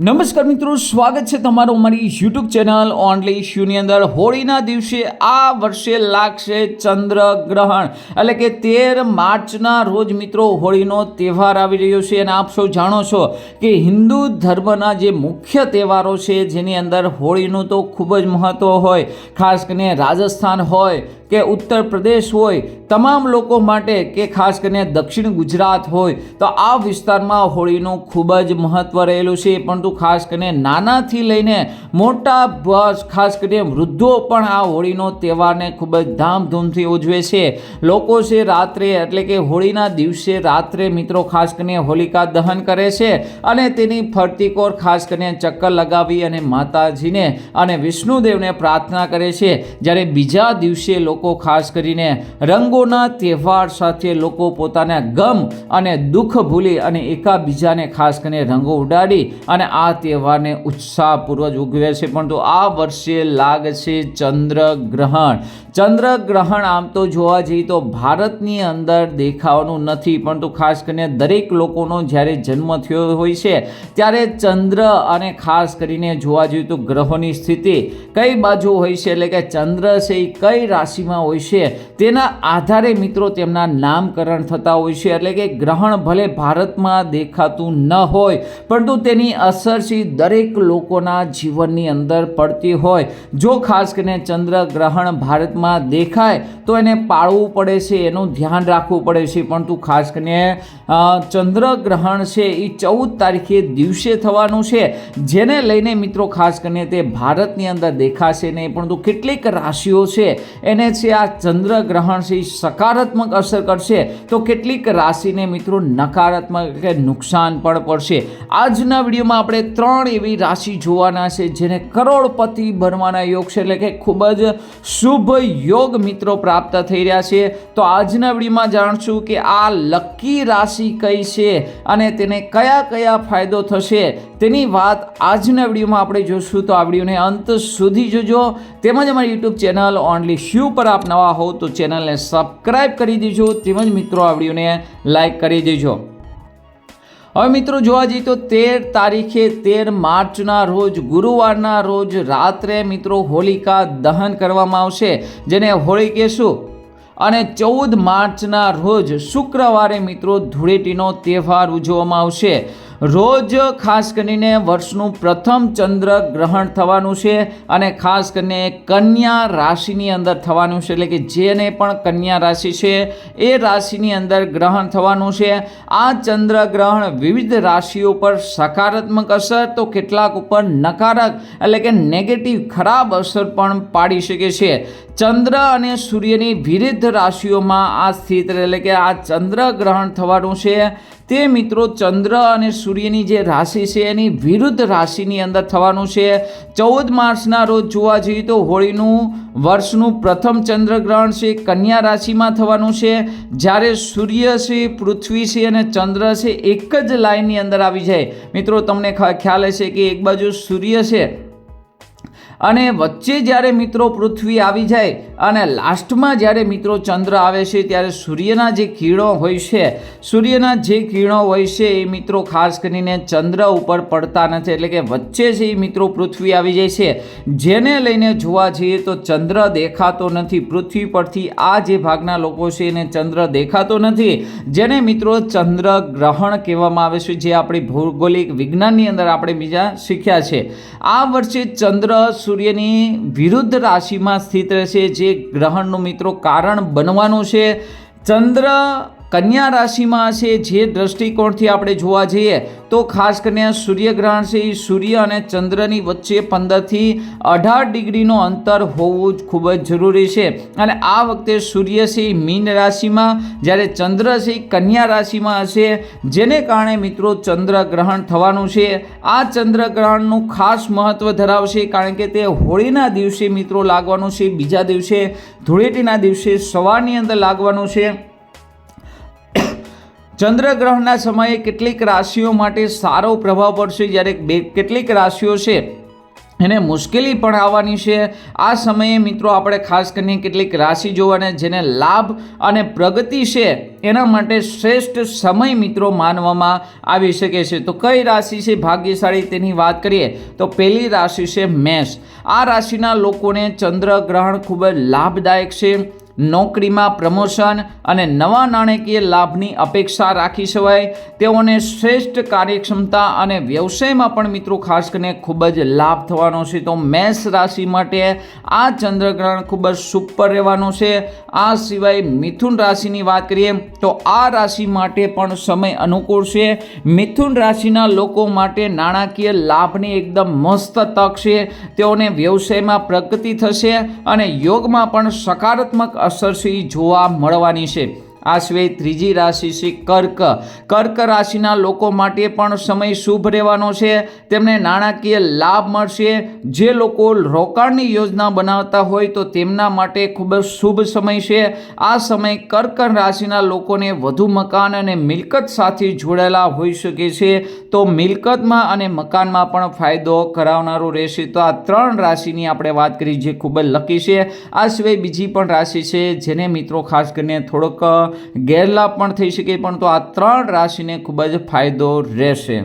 નમસ્કાર મિત્રો, સ્વાગત છે તમારું અમારી યુટ્યુબ ચેનલ ઓનલી ઇશ્યુની અંદર. હોળીના દિવસે આ વર્ષે લાગશે ચંદ્રગ્રહણ. એટલે કે તેર માર્ચના રોજ મિત્રો હોળીનો તહેવાર આવી રહ્યો છે અને આપ સૌ જાણો છો કે હિન્દુ ધર્મના જે મુખ્ય તહેવારો છે, જેની અંદર હોળીનું તો ખૂબ જ મહત્ત્વ હોય. ખાસ કરીને રાજસ્થાન હોય કે ઉત્તર પ્રદેશ હોય, તમામ લોકો માટે કે ખાસ કરીને દક્ષિણ ગુજરાત હોય, તો આ વિસ્તારમાં હોળીનું ખૂબ જ મહત્ત્વ રહેલું છે. પરંતુ ખાસ કરીને નાનાથી લઈને મોટા ખાસ કરીને વૃદ્ધો પણ આ હોળીનો તહેવારને ખૂબ જ ધામધૂમથી ઉજવે છે. લોકો છે રાત્રે, એટલે કે હોળીના દિવસે રાત્રે મિત્રો ખાસ કરીને હોલિકા દહન કરે છે અને તેની ફરતી કોર ખાસ કરીને ચક્કર લગાવી અને માતાજીને અને વિષ્ણુદેવને પ્રાર્થના કરે છે. જ્યારે બીજા દિવસે લોકો ખાસ કરીને રંગોના તહેવાર સાથે લોકો પોતાના ગમ અને દુઃખ ભૂલી અને એકાબીજાને ખાસ કરીને રંગો ઉડાડી અને આ તહેવારને ઉત્સાહપૂર્વક ઉજવે છે. પરંતુ આ વર્ષે લાગશે ચંદ્રગ્રહણ. ચંદ્રગ્રહણ આમ તો જોવા જઈએ તો ભારતની અંદર દેખાવાનું નથી, પરંતુ ખાસ કરીને દરેક લોકોનો જ્યારે જન્મ થયો હોય છે, ત્યારે ચંદ્ર અને ખાસ કરીને જોવા જોઈએ તો ગ્રહોની સ્થિતિ કઈ બાજુ હોય છે? એટલે કે ચંદ્ર છે એ કઈ રાશિમાં હોય છે. તેના આધારે મિત્રો તેમના નામકરણ થતા હોય છે. એટલે કે ગ્રહણ ભલે ભારતમાં દેખાતું ન હોય, પરંતુ તેની અસર છે દરેક લોકોના જીવનની અંદર પડતી હોય. જો ખાસ કરીને ચંદ્રગ્રહણ ભારતમાં દેખાય, તો એને પાળવું પડે છે, એનું ધ્યાન રાખવું પડે છે. પરંતુ ખાસ કરીને ચંદ્ર ચંદ્રગ્રહણ છે એ ચૌદ તારીખે દિવસે થવાનું છે. જેને લઈને મિત્રો ખાસ કરીને તે ભારતની અંદર દેખાશે નહીં, પરંતુ કેટલીક રાશિઓ છે એને છે, આ ચંદ્રગ્રહણ છે સકારાત્મક અસર કરશે, તો કેટલીક રાશિને મિત્રો નકારાત્મક નુકસાન પણ પડશે. આજના વિડીયોમાં આપણે ત્રણ એવી રાશિ જોવાના છે, જેને કરોડપતિ બનવાના યોગ છે, એટલે કે ખૂબ જ શુભ યોગ મિત્રો પ્રાપ્ત થઈ રહ્યા છે. તો આજના વિડીયોમાં જાણશું કે આ લકી રાશિ કઈ છે અને તેને કયા કયા ફાયદો થશે. તેની વાત આજના વિડીયોમાં આપણે જોશું, તો આ વિડીયોને અંત સુધી જોજો. તેમજ અમારી યુટ્યુબ ચેનલ ઓનલી શ્યુ પર આપ નવા હો તો ચેનલને સબસ્ક્રાઈબ કરી દેજો, તેમજ મિત્રો આ વિડીયોને લાઈક કરી દેજો. હવે મિત્રો જોવા જઈએ તો તેર તારીખે તેર માર્ચના રોજ, ગુરુવારના રોજ રાત્રે મિત્રો હોલિકા દહન કરવામાં આવશે. જેને હોળી કહેશું. અને ચૌદ માર્ચના રોજ શુક્રવારે મિત્રો ધૂળેટીનો તહેવાર ઉજવવામાં આવશે. રોજ ખાસ કરીને વર્ષનું પ્રથમ ચંદ્ર ગ્રહણ થવાનું છે અને ખાસ કરીને કન્યા રાશિની અંદર થવાનું છે. એટલે કે જેને પણ કન્યા રાશિ છે, એ રાશિની અંદર ગ્રહણ થવાનું છે. આ ચંદ્ર ગ્રહણ વિવિધ રાશિઓ પર સકારાત્મક અસર તો કેટલાક ઉપર નકારક એટલે કે નેગેટિવ ખરાબ અસર પણ પાડી શકે છે. ચંદ્ર અને સૂર્યની વિરુદ્ધ રાશિઓમાં આ સ્થિત એટલે કે આ ચંદ્ર ગ્રહણ થવાનું છે. તે મિત્રો ચંદ્ર અને સૂર્યની જે રાશિ છે, એની વિરુદ્ધ રાશિની અંદર થવાનું છે. ચૌદ માર્ચના રોજ જોવા જઈએ તો હોળીનું વર્ષનું પ્રથમ ચંદ્રગ્રહણ છે, કન્યા રાશિમાં થવાનું છે. જ્યારે સૂર્ય છે, પૃથ્વી છે અને ચંદ્ર છે, એક જ લાઇનની અંદર આવી જાય. મિત્રો, તમને ખ્યાલ હશે કે એક બાજુ સૂર્ય છે અને વચ્ચે જ્યારે મિત્રો પૃથ્વી આવી જાય અને લાસ્ટમાં જ્યારે મિત્રો ચંદ્ર આવે છે, ત્યારે સૂર્યના જે કિરણો હોય છે, સૂર્યના જે કિરણો હોય છે, એ મિત્રો ખાસ કરીને ચંદ્ર ઉપર પડતા નથી. એટલે કે વચ્ચે છે એ મિત્રો પૃથ્વી આવી જાય છે, જેને લઈને જોવા જઈએ તો ચંદ્ર દેખાતો નથી. પૃથ્વી પરથી આ જે ભાગના લોકો છે, એને ચંદ્ર દેખાતો નથી. જેને મિત્રો ચંદ્ર ગ્રહણ કહેવામાં આવે છે, જે આપણી ભૌગોલિક વિજ્ઞાનની અંદર આપણે બીજા શીખ્યા છે. આ વર્ષે ચંદ્ર સૂર્યની વિરુદ્ધ રાશિમાં સ્થિત રહેશે જે ગ્રહણનું મિત્રો કારણ બનવાનું છે. ચંદ્ર કન્યા રાશિમાં છે જે દ્રષ્ટિકોણથી આપણે જોવા જઈએ, તો ખાસ કરીને સૂર્યગ્રહણ છે એ સૂર્ય અને ચંદ્રની વચ્ચે પંદરથી અઢાર ડિગ્રીનો અંતર હોવું જ ખૂબ જ જરૂરી છે. અને આ વખતે સૂર્ય છે એ મીન રાશિમાં, જ્યારે ચંદ્ર છે એ કન્યા રાશિમાં હશે, જેને કારણે મિત્રો ચંદ્રગ્રહણ થવાનું છે. આ ચંદ્રગ્રહણનું ખાસ મહત્ત્વ ધરાવશે, કારણ કે તે હોળીના દિવસે મિત્રો લાગવાનું છે, બીજા દિવસે ધૂળેટીના દિવસે સવારની અંદર લાગવાનું છે. ચંદ્રગ્રહણના સમયે કેટલીક રાશિઓ માટે સારો પ્રભાવ પડશે. જ્યારે બે કેટલીક રાશિઓ છે, એને મુશ્કેલી પણ આવવાની છે. આ સમયે મિત્રો આપણે ખાસ કરીને કેટલીક રાશિ જોવાને જેને લાભ અને પ્રગતિ છે, એના માટે શ્રેષ્ઠ સમય મિત્રો માનવામાં આવી શકે છે. તો કઈ રાશિ છે ભાગ્યશાળી તેની વાત કરીએ, તો પહેલી રાશિ છે મેષ. આ રાશિના લોકોને ચંદ્રગ્રહણ ખૂબ જ લાભદાયક છે. નોકરીમાં પ્રમોશન અને નવા નાણાકીય લાભની અપેક્ષા રાખી શકાય તેઓને શ્રેષ્ઠ કાર્યક્ષમતા અને વ્યવસાયમાં પણ મિત્રો ખાસ કરીને ખૂબ જ લાભ થવાનો છે. તો મેષ રાશિ માટે આ ચંદ્રગ્રહણ ખૂબ જ સુપર રહેવાનું છે. આ સિવાય મિથુન રાશિની વાત કરીએ તો આ રાશિ માટે પણ સમય અનુકૂળ છે. મિથુન રાશિના લોકો માટે નાણાકીય લાભની એકદમ મસ્ત તક છે. તેઓને વ્યવસાયમાં પ્રગતિ થશે અને યોગમાં પણ સકારાત્મક અસર છે જોવા મળવાની છે. આ સિવાય ત્રીજી રાશિ છે કર્ક. કર્ક રાશિના લોકો માટે પણ સમય શુભ રહેવાનો છે. તેમને નાણાકીય લાભ મળશે. જે લોકો રોકાણની યોજના બનાવતા હોય તો તેમના માટે ખૂબ જ શુભ સમય છે. આ સમય કર્ક રાશિના લોકોને વધુ મકાન અને મિલકત સાથે જોડાયેલા હોઈ શકે છે. તો મિલકતમાં અને મકાનમાં પણ ફાયદો કરાવનારું રહેશે. તો આ ત્રણ રાશિની આપણે વાત કરી જે ખૂબ જ લકી છે. આ સિવાય બીજી પણ રાશિ છે જેને મિત્રો ખાસ કરીને થોડોક ગેરલાભ પણ થઈ શકે પણ તો આ ત્રણ રાશિને ખૂબ જ ફાયદો રહેશે.